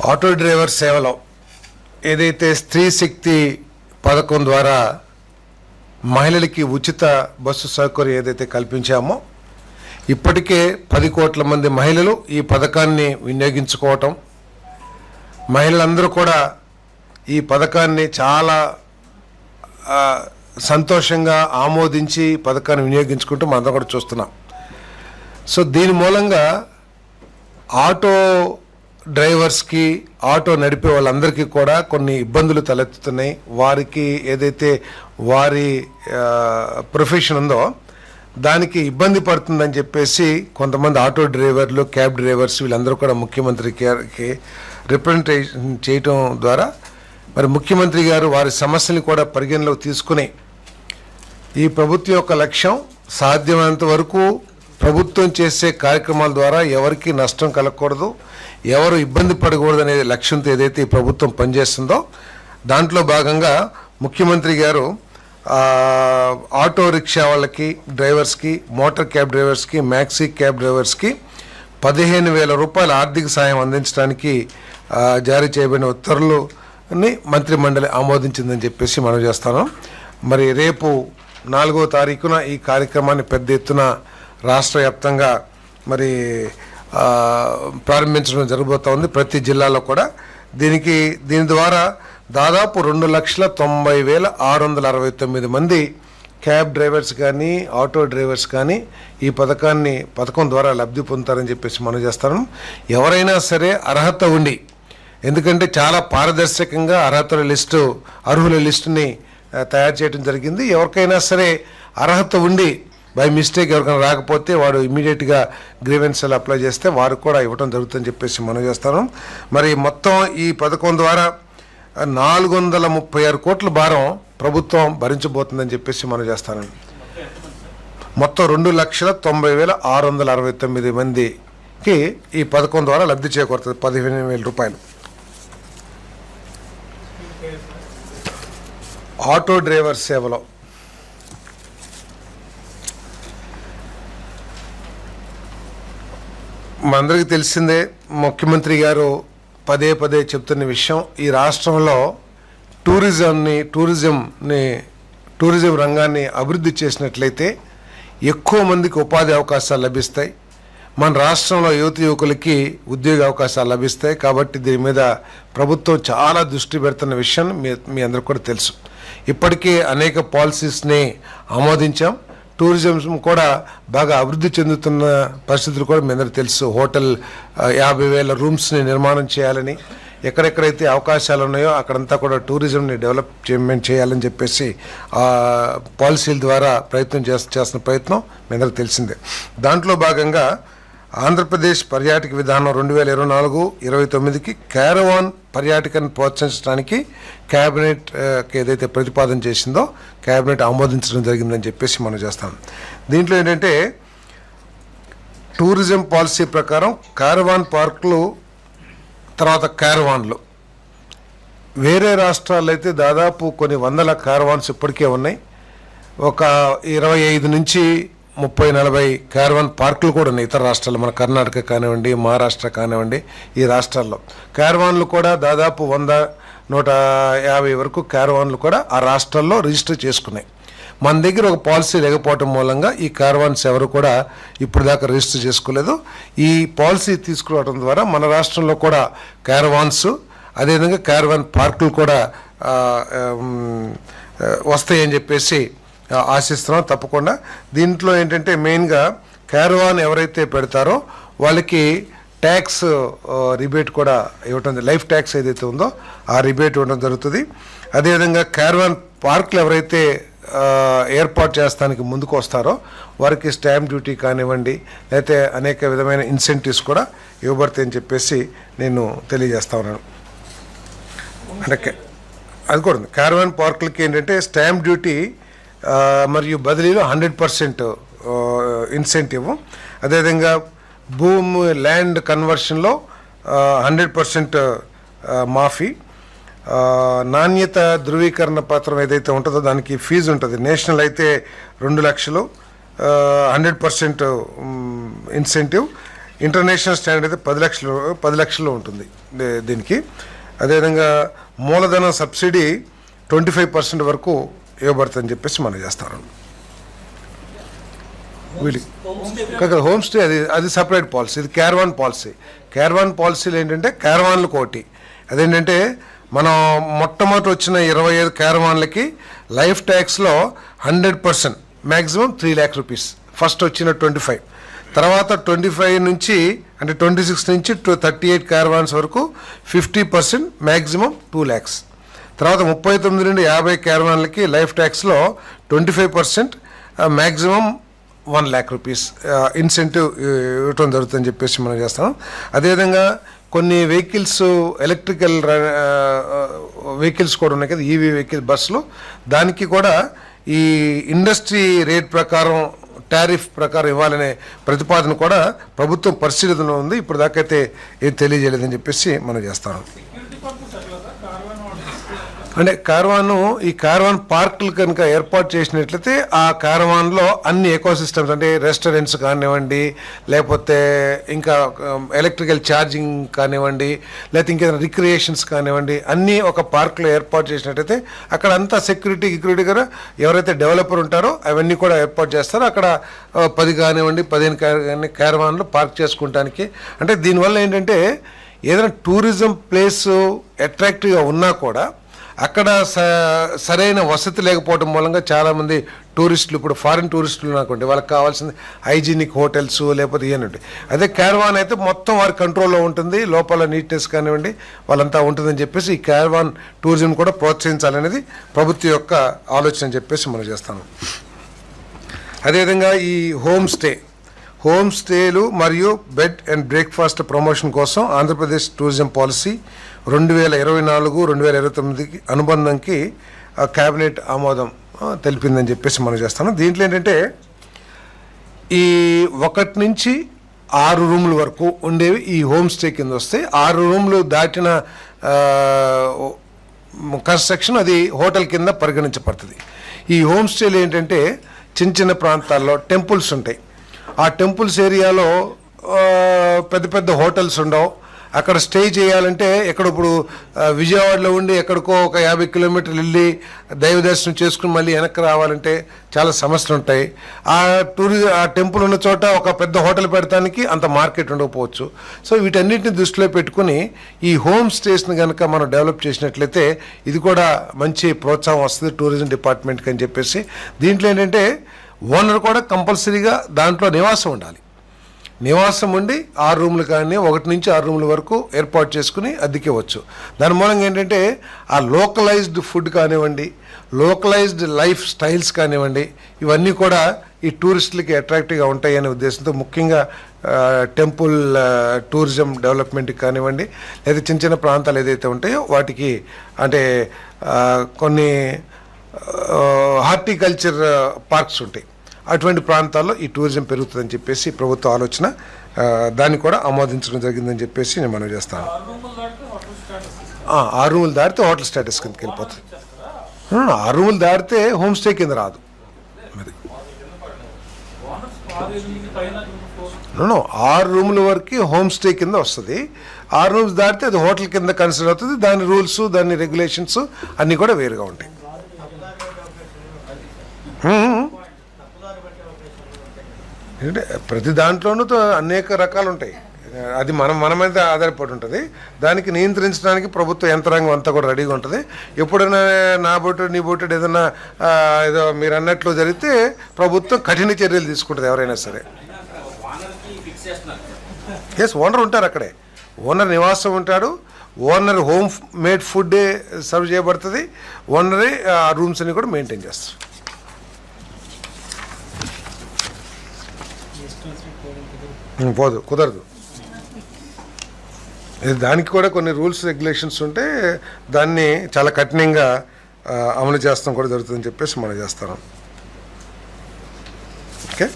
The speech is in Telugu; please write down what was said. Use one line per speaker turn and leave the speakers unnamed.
ఆటో డ్రైవర్ సేవలో ఏదైతే స్త్రీ శక్తి పథకం ద్వారా మహిళలకి ఉచిత బస్సు సౌకర్యం ఏదైతే కల్పించామో ఇప్పటికే పది కోట్ల మంది మహిళలు ఈ పథకాన్ని వినియోగించుకోవటం మహిళలందరూ కూడా ఈ పథకాన్ని చాలా సంతోషంగా ఆమోదించి పథకాన్ని వినియోగించుకుంటూ మనందరం కూడా చూస్తున్నాం. సో దీని మూలంగా ఆటో డ్రైవర్స్కి ఆటో నడిపే వాళ్ళందరికీ కూడా కొన్ని ఇబ్బందులు తలెత్తుతున్నాయి. వారికి ఏదైతే వారి ప్రొఫెషన్ ఉందో దానికి ఇబ్బంది పడుతుందని చెప్పేసి కొంతమంది ఆటో డ్రైవర్లు క్యాబ్ డ్రైవర్స్ వీళ్ళందరూ కూడా ముఖ్యమంత్రి గారికి రిప్రజెంటేషన్ చేయటం ద్వారా మరి ముఖ్యమంత్రి గారు వారి సమస్యని కూడా పరిగణలోకి తీసుకుని ఈ ప్రభుత్వం యొక్క లక్ష్యం సాధ్యమైనంత వరకు ప్రభుత్వం చేసే కార్యక్రమాల ద్వారా ఎవరికి నష్టం కలగకూడదు. ఎవరు ఇబ్బంది పడకూడదు అనే లక్ష్యంతో ఏదైతే ఈ ప్రభుత్వం పనిచేస్తుందో దాంట్లో భాగంగా ముఖ్యమంత్రి గారు ఆటో రిక్షా వాళ్ళకి డ్రైవర్స్కి మోటార్ క్యాబ్ డ్రైవర్స్కి మ్యాక్సీ క్యాబ్ డ్రైవర్స్కి పదిహేను వేల రూపాయల ఆర్థిక సాయం అందించడానికి జారీ చేయబడిన ఉత్తర్వులని మంత్రి మండలి ఆమోదించిందని చెప్పేసి మనం చేస్తాను. మరి రేపు నాలుగో తారీఖున ఈ కార్యక్రమాన్ని పెద్ద ఎత్తున రాష్ట్ర వ్యాప్తంగా మరి ప్రారంభించడం ప్రారంభించడం జరగబోతోంది ప్రతి జిల్లాలో కూడా దీనికి దీని ద్వారా దాదాపు రెండు లక్షల తొంభై వేల ఆరు వందల అరవై తొమ్మిది మంది క్యాబ్ డ్రైవర్స్ కానీ ఆటో డ్రైవర్స్ కానీ ఈ పథకాన్ని పథకం ద్వారా లబ్ధి పొందుతారని చెప్పేసి మనం చేస్తాను. ఎవరైనా సరే అర్హత ఉండి ఎందుకంటే చాలా పారదర్శకంగా అర్హతల లిస్టు అర్హుల లిస్టుని తయారు చేయడం జరిగింది. ఎవరికైనా సరే అర్హత ఉండి బై మిస్టేక్ ఎవరికైనా రాకపోతే వాడు ఇమీడియట్గా గ్రీవెన్స్లు అప్లై చేస్తే వారు కూడా ఇవ్వడం జరుగుతుందని చెప్పేసి మనం చేస్తాను మరి మొత్తం ఈ పథకం ద్వారా నాలుగు వందల ముప్పై ఆరు కోట్ల భారం ప్రభుత్వం భరించబోతుందని చెప్పేసి మనం చేస్తాను మొత్తం రెండు లక్షల తొంభై వేల ఆరు వందల అరవై తొమ్మిది మందికి ఈ పథకం ద్వారా లబ్ధి చేకూరుతుంది. పదిహేను వేల రూపాయలు. ఆటో డ్రైవర్ సేవలో మనందరికీ తెలిసిందే ముఖ్యమంత్రి గారు పదే పదే చెప్తున్న విషయం ఈ రాష్ట్రంలో టూరిజంని టూరిజంని టూరిజం రంగాన్ని అభివృద్ధి చేసినట్లయితే ఎక్కువ మందికి ఉపాధి అవకాశాలు లభిస్తాయి. మన రాష్ట్రంలో యువత యువకులకి ఉద్యోగ అవకాశాలు లభిస్తాయి. కాబట్టి దీని మీద ప్రభుత్వం చాలా దృష్టి పెడుతున్న విషయం మీ మీ అందరికి కూడా తెలుసు. ఇప్పటికే అనేక పాలసీస్ని ఆమోదించాం. టూరిజం కూడా బాగా అభివృద్ధి చెందుతున్న పరిస్థితులు కూడా మీ అందరికీ తెలుసు. హోటల్ యాభై వేల రూమ్స్ని నిర్మాణం చేయాలని ఎక్కడెక్కడైతే అవకాశాలు ఉన్నాయో అక్కడంతా కూడా టూరిజంని డెవలప్మెంట్ చేయాలని చెప్పేసి పాలసీల ద్వారా ప్రయత్నం చేస్త చేస్తున్న ప్రయత్నం మీ అందరికీ తెలిసిందే. దాంట్లో భాగంగా ఆంధ్రప్రదేశ్ పర్యాటక విధానం రెండు వేల ఇరవై నాలుగు ఇరవై తొమ్మిదికి క్యారవాన్ పర్యాటకను ప్రోత్సహించడానికి క్యాబినెట్ ఏదైతే ప్రతిపాదన చేసిందో క్యాబినెట్ ఆమోదించడం జరిగిందని చెప్పేసి మనం చేస్తాం. దీంట్లో ఏంటంటే టూరిజం పాలసీ ప్రకారం కారవాన్ పార్కులు తర్వాత క్యారవాన్లు. వేరే రాష్ట్రాల్లో అయితే దాదాపు కొన్ని వందల క్యారవాన్స్ ఇప్పటికే ఉన్నాయి. ఒక ఇరవై ఐదు నుంచి ముప్పై నలభై క్యారవాన్ పార్కులు కూడా ఉన్నాయి. ఇతర రాష్ట్రాలు మన కర్ణాటక కానివ్వండి మహారాష్ట్ర కానివ్వండి ఈ రాష్ట్రాల్లో. క్యారవాన్లు కూడా దాదాపు వంద నూట యాభై వరకు క్యారవాన్లు కూడా ఆ రాష్ట్రాల్లో రిజిస్టర్ చేసుకున్నాయి. మన దగ్గర ఒక పాలసీ లేకపోవటం మూలంగా ఈ కార్వాన్స్ ఎవరు కూడా ఇప్పుడు దాకా రిజిస్టర్ చేసుకోలేదు. ఈ పాలసీ తీసుకురావడం ద్వారా మన రాష్ట్రంలో కూడా క్యారవాన్స్ అదేవిధంగా క్యారవాన్ పార్కులు కూడా వస్తాయని చెప్పేసి ఆశిస్తున్నాం తప్పకుండా. దీంట్లో ఏంటంటే మెయిన్గా క్యారవాన్ ఎవరైతే పెడతారో వాళ్ళకి ట్యాక్స్ రిబేట్ కూడా ఇవ్వటం లైఫ్ ట్యాక్స్ ఏదైతే ఉందో ఆ రిబేట్ ఇవ్వడం జరుగుతుంది. అదేవిధంగా క్యారవాన్ పార్కులు ఎవరైతే ఏర్పాటు చేస్తానికి ముందుకు వస్తారో వారికి స్టాంప్ డ్యూటీ కానివ్వండి లేకపోతే అనేక విధమైన ఇన్సెంటివ్స్ కూడా ఇవ్వబడతాయని చెప్పేసి నేను తెలియజేస్తా ఉన్నాను. అంటే అది కూడా ఉంది. క్యారవాన్ పార్కులకి ఏంటంటే స్టాంప్ డ్యూటీ మరియు బదిలీలో హండ్రెడ్ పర్సెంట్ ఇన్సెంటివ్ అదేవిధంగా భూమి ల్యాండ్ కన్వర్షన్లో హండ్రెడ్ పర్సెంట్ మాఫీ. నాణ్యత ధృవీకరణ పత్రం ఏదైతే ఉంటుందో దానికి ఫీజు ఉంటుంది. నేషనల్ అయితే రెండు లక్షలు hundred percent incentive international standard అయితే పది లక్షలు పది లక్షలు ఉంటుంది దీనికి. అదేవిధంగా మూలధన సబ్సిడీ ట్వంటీ ఫైవ్ పర్సెంట్ వరకు ఇవ్వబడుతుందని చెప్పేసి మనం చేస్తారు. వీడి హోమ్ స్టే అది అది సపరేట్ పాలసీ ఇది క్యార్వాన్ పాలసీ. క్యార్వాన్ పాలసీలు ఏంటంటే క్యార్వాన్లు కోటి. అదేంటంటే మనం మొట్టమొదటి వచ్చిన ఇరవై ఐదు క్యారవాన్లకి life ట్యాక్స్లో hundred percent maximum three lakh rupees. First వచ్చిన ట్వంటీ ఫైవ్. తర్వాత ట్వంటీ ఫైవ్ నుంచి అంటే ట్వంటీ సిక్స్ నుంచి థర్టీ ఎయిట్ క్యారవాన్స్ వరకు fifty percent maximum two lakhs. తర్వాత ముప్పై తొమ్మిది నుండి యాభై క్యారవాన్లకి life ట్యాక్స్లో twenty five percent maximum one lakh rupees incentive ఇవ్వటం జరుగుతుందని చెప్పేసి మనం చేస్తాం. అదేవిధంగా కొన్ని వెహికల్స్ ఎలక్ట్రికల్ వెహికల్స్ కూడా ఉన్నాయి కదా ఈవీ వెహికల్ బస్సులు. దానికి కూడా ఈ ఇండస్ట్రీ రేట్ ప్రకారం టారిఫ్ ప్రకారం ఇవ్వాలనే ప్రతిపాదన కూడా ప్రభుత్వం పరిశీలనలో ఉంది. ఇప్పుడు దాకైతే ఏం తెలియజేయలేదని చెప్పేసి మనం చేస్తాం
సెక్యూరిటీ పర్పస్ ఎట్లా సార్ కార్వాన్ ఆర్డర్స్
అంటే కార్వాన్ ఈ కార్వాన్ పార్కులు కనుక ఏర్పాటు చేసినట్లయితే ఆ కార్వాన్లో అన్ని ఎకో సిస్టమ్స్ అంటే రెస్టారెంట్స్ కానివ్వండి లేకపోతే ఇంకా ఎలక్ట్రికల్ ఛార్జింగ్ కానివ్వండి లేకపోతే ఇంకేదైనా రిక్రియేషన్స్ కానివ్వండి అన్నీ ఒక పార్క్లో ఏర్పాటు చేసినట్టయితే అక్కడ అంతా సెక్యూరిటీ గిక్యూరిటీ కూడా ఎవరైతే డెవలపర్ ఉంటారో అవన్నీ కూడా ఏర్పాటు చేస్తారో. అక్కడ పది కానివ్వండి పదిహేను కానీ క్యారవాన్లు పార్క్ చేసుకుంటానికి. అంటే దీనివల్ల ఏంటంటే ఏదైనా టూరిజం ప్లేస్ అట్రాక్టివ్గా ఉన్నా కూడా అక్కడ స- సరైన వసతి లేకపోవడం మూలంగా చాలామంది టూరిస్టులు ఇప్పుడు ఫారిన్ టూరిస్టులు అనుకోండి వాళ్ళకి కావాల్సింది హైజీనిక్ హోటల్స్ లేకపోతే ఇవన్నీ అదే క్యారవాన్ అయితే మొత్తం వారి కంట్రోల్లో ఉంటుంది. లోపల నీట్నెస్ కానివ్వండి వాళ్ళంతా ఉంటుందని చెప్పేసి ఈ క్యారవాన్ టూరిజం కూడా ప్రోత్సహించాలనేది ప్రభుత్వం యొక్క ఆలోచన చెప్పేసి మనం చేస్తాము అదేవిధంగా ఈ హోమ్ స్టే హోమ్ స్టేలు మరియు బెడ్ అండ్ బ్రేక్ఫాస్ట్ ప్రమోషన్ కోసం ఆంధ్రప్రదేశ్ టూరిజం పాలసీ రెండు వేల ఇరవై నాలుగు రెండు వేల ఇరవై తొమ్మిదికి అనుబంధంకి ఆ, ఆమోదం తెలిపిందని చెప్పేసి మనం చేస్తాను. దీంట్లో ఏంటంటే ఈ ఒకటి నుంచి ఆరు రూముల వరకు ఉండేవి ఈ హోమ్ స్టే కింద వస్తాయి ఆరు రూములు దాటిన కన్స్ట్రక్షన్ అది హోటల్ కింద పరిగణించబడుతుంది. ఈ హోమ్ స్టేలు ఏంటంటే చిన్న చిన్న ప్రాంతాల్లో టెంపుల్స్ ఉంటాయి. ఆ టెంపుల్స్ ఏరియాలో పెద్ద పెద్ద హోటల్స్ ఉండవు. అక్కడ స్టే చేయాలంటే ఎక్కడ ఇప్పుడు విజయవాడలో ఉండి ఎక్కడికో ఒక యాభై కిలోమీటర్లు వెళ్ళి దైవ దర్శనం చేసుకుని మళ్ళీ వెనక్కి రావాలంటే చాలా సమస్యలు ఉంటాయి. ఆ టూరిజం ఆ టెంపుల్ ఉన్న చోట ఒక పెద్ద హోటల్ పెడతానికి అంత మార్కెట్ ఉండకపోవచ్చు. సో వీటన్నిటిని దృష్టిలో పెట్టుకుని ఈ హోమ్ స్టేస్ని కనుక మనం డెవలప్ చేసినట్లయితే ఇది కూడా మంచి ప్రోత్సాహం వస్తుంది టూరిజం డిపార్ట్మెంట్కి అని చెప్పేసి. దీంట్లో ఏంటంటే ఓనర్ కూడా కంపల్సరీగా దాంట్లో నివాసం ఉండాలి. నివాసం ఉండి ఆరు రూములు కానీ ఒకటి నుంచి ఆరు రూముల వరకు ఏర్పాటు చేసుకుని అద్దెకివచ్చు దాని మూలంగా ఏంటంటే ఆ లోకలైజ్డ్ ఫుడ్ కానివ్వండి లోకలైజ్డ్ లైఫ్ స్టైల్స్ కానివ్వండి ఇవన్నీ కూడా ఈ టూరిస్టులకి అట్రాక్టివ్గా ఉంటాయి అనే ఉద్దేశంతో ముఖ్యంగా టెంపుల్ టూరిజం డెవలప్మెంట్కి కానివ్వండి లేదా చిన్న చిన్న ప్రాంతాలు ఏదైతే ఉంటాయో వాటికి అంటే కొన్ని హార్టికల్చర్ పార్క్స్ ఉంటాయి. అటువంటి ప్రాంతాల్లో ఈ టూరిజం పెరుగుతుందని చెప్పేసి ప్రభుత్వ ఆలోచన దాన్ని కూడా ఆమోదించడం జరిగిందని చెప్పేసి నేను మనం చేస్తాను.
ఆరు రూములు దాటితే హోటల్
ఆ, రూములు దాటితే హోటల్ స్టేటస్ కిందకి వెళ్ళిపోతుంది. ఆ, ఆరు రూములు దాటితే హోమ్ స్టే కింద రాదు. అది
ఆరు
ఆరు రూముల వరకు హోమ్ స్టే కింద వస్తుంది. ఆరు రూమ్స్ దాటితే అది హోటల్ కింద కన్సిడర్ అవుతుంది. దాని రూల్స్ దాని రెగ్యులేషన్స్ అన్నీ కూడా వేరుగా ఉంటాయి. ఎందుకంటే ప్రతి దాంట్లోనూ అనేక రకాలు ఉంటాయి అది మనం మన మీద ఆధారపడి ఉంటుంది. దానికి నియంత్రించడానికి ప్రభుత్వ యంత్రాంగం అంతా కూడా రెడీగా ఉంటుంది. ఎప్పుడైనా నా బొట్టు నీ బొట్టుడు ఏదైనా ఏదో మీరు అన్నట్లు జరిగితే ప్రభుత్వం కఠిన చర్యలు తీసుకుంటుంది ఎవరైనా సరే. ఎస్ ఓనర్ ఉంటారు అక్కడే. ఓనర్ నివాసం ఉంటాడు. Owner home made food serve చేయబడుతుంది. ఓనరే ఆ రూమ్స్ అన్ని కూడా మెయింటైన్ చేస్తారు. పోదు కుదరదు. ఇది దానికి కూడా కొన్ని రూల్స్ రెగ్యులేషన్స్ ఉంటే దాన్ని చాలా కఠినంగా అమలు చేస్తాం కూడా జరుగుతుందని చెప్పేసి మనం చేస్తాం. ఓకే?